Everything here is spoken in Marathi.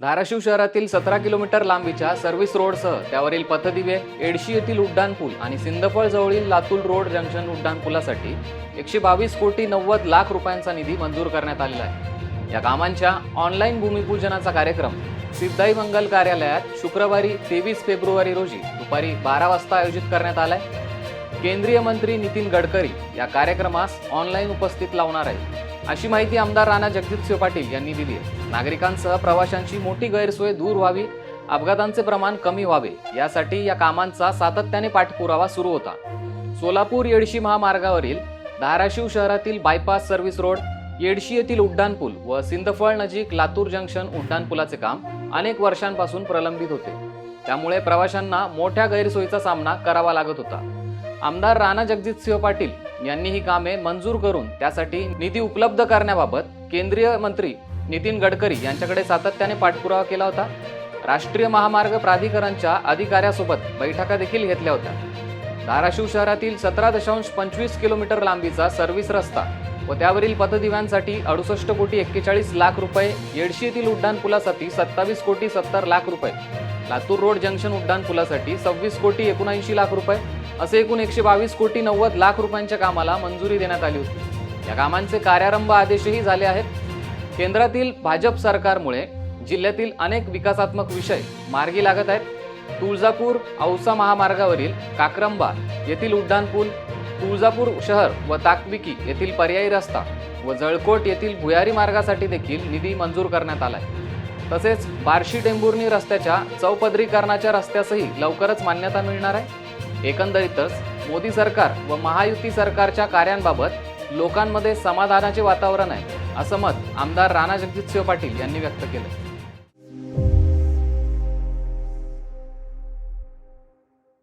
धाराशिव शहरातील सतरा किलोमीटर लांबीच्या सर्व्हिस रोडसह त्यावरील पथदिवे एडशी येथील उड्डाणपूल आणि सिंदफळ जवळील लातूर रोड जंक्शन उड्डाणपुलासाठी एकशे बावीस कोटी नव्वद लाख रुपयांचा निधी मंजूर करण्यात आलेला आहे. या कामांच्या ऑनलाईन भूमिपूजनाचा कार्यक्रम सिद्धाई मंगल कार्यालयात शुक्रवारी तेवीस फेब्रुवारी रोजी दुपारी बारा वाजता आयोजित करण्यात आलाय. केंद्रीय मंत्री नितीन गडकरी या कार्यक्रमास ऑनलाईन उपस्थित लावणार आहे अशी माहिती आमदार राणा जगजितसिंह पाटील यांनी दिली आहे. नागरिकांसह प्रवाशांची मोठी गैरसोय दूर व्हावी अपघातांचे प्रमाण कमी व्हावे यासाठी या कामांचा सातत्याने पाठपुरावा सुरू होता. सोलापूर येडशी महामार्गावरील धाराशिव शहरातील बायपास सर्व्हिस रोड येडशी येथील उड्डाणपूल व सिंदफळ नजीक लातूर जंक्शन उड्डाणपुलाचे काम अनेक वर्षांपासून प्रलंबित होते. त्यामुळे प्रवाशांना मोठ्या गैरसोयीचा सामना करावा लागत होता. आमदार राणा जगजितसिंह पाटील यांनी ही कामे मंजूर करून त्यासाठी निधी उपलब्ध करण्याबाबत केंद्रीय मंत्री नितीन गडकरी यांच्याकडे सातत्याने पाठपुरावा केला होता. राष्ट्रीय महामार्ग प्राधिकरणच्या अधिकाऱ्यासोबत बैठका देखील घेतल्या होत्या. धाराशिव शहरातील सतरा दशांश पंचवीस किलोमीटर लांबीचा सर्व्हिस रस्ता व त्यावरील पथदिव्यांसाठी अडुसष्ट कोटी एक्केचाळीस लाख रुपये येडशी येथील उड्डाण पुलासाठी सत्तावीस कोटी सत्तर लाख रुपये लातूर रोड जंक्शन उड्डाण पुलासाठी सव्वीस कोटी एकोणऐंशी लाख रुपये असे एकूण एकशे बावीस कोटी नव्वद लाख रुपयांच्या कामाला मंजुरी देण्यात आली होती. या कामांचे कार्यारंभ आदेशही झाले आहेत. केंद्रातील भाजप सरकारमुळे जिल्ह्यातील अनेक विकासात्मक विषय मार्गी लागत आहेत. तुळजापूर औसा महामार्गावरील काक्रंबा येथील उड्डाणपूल तुळजापूर शहर व ताकविकी येथील पर्यायी रस्ता व जळकोट येथील भुयारी मार्गासाठी देखील निधी मंजूर करण्यात आलाय. तसेच बार्शी टेंभुर्णी रस्त्याच्या चौपदरीकरणाच्या रस्त्यासही लवकरच मान्यता मिळणार आहे. एकंदरीतच मोदी सरकार व महायुती सरकारच्या कार्यांबाबत लोकांमध्ये समाधानाचे वातावरण आहे असं मत आमदार राणा जगजितसिंह पाटील यांनी व्यक्त केलं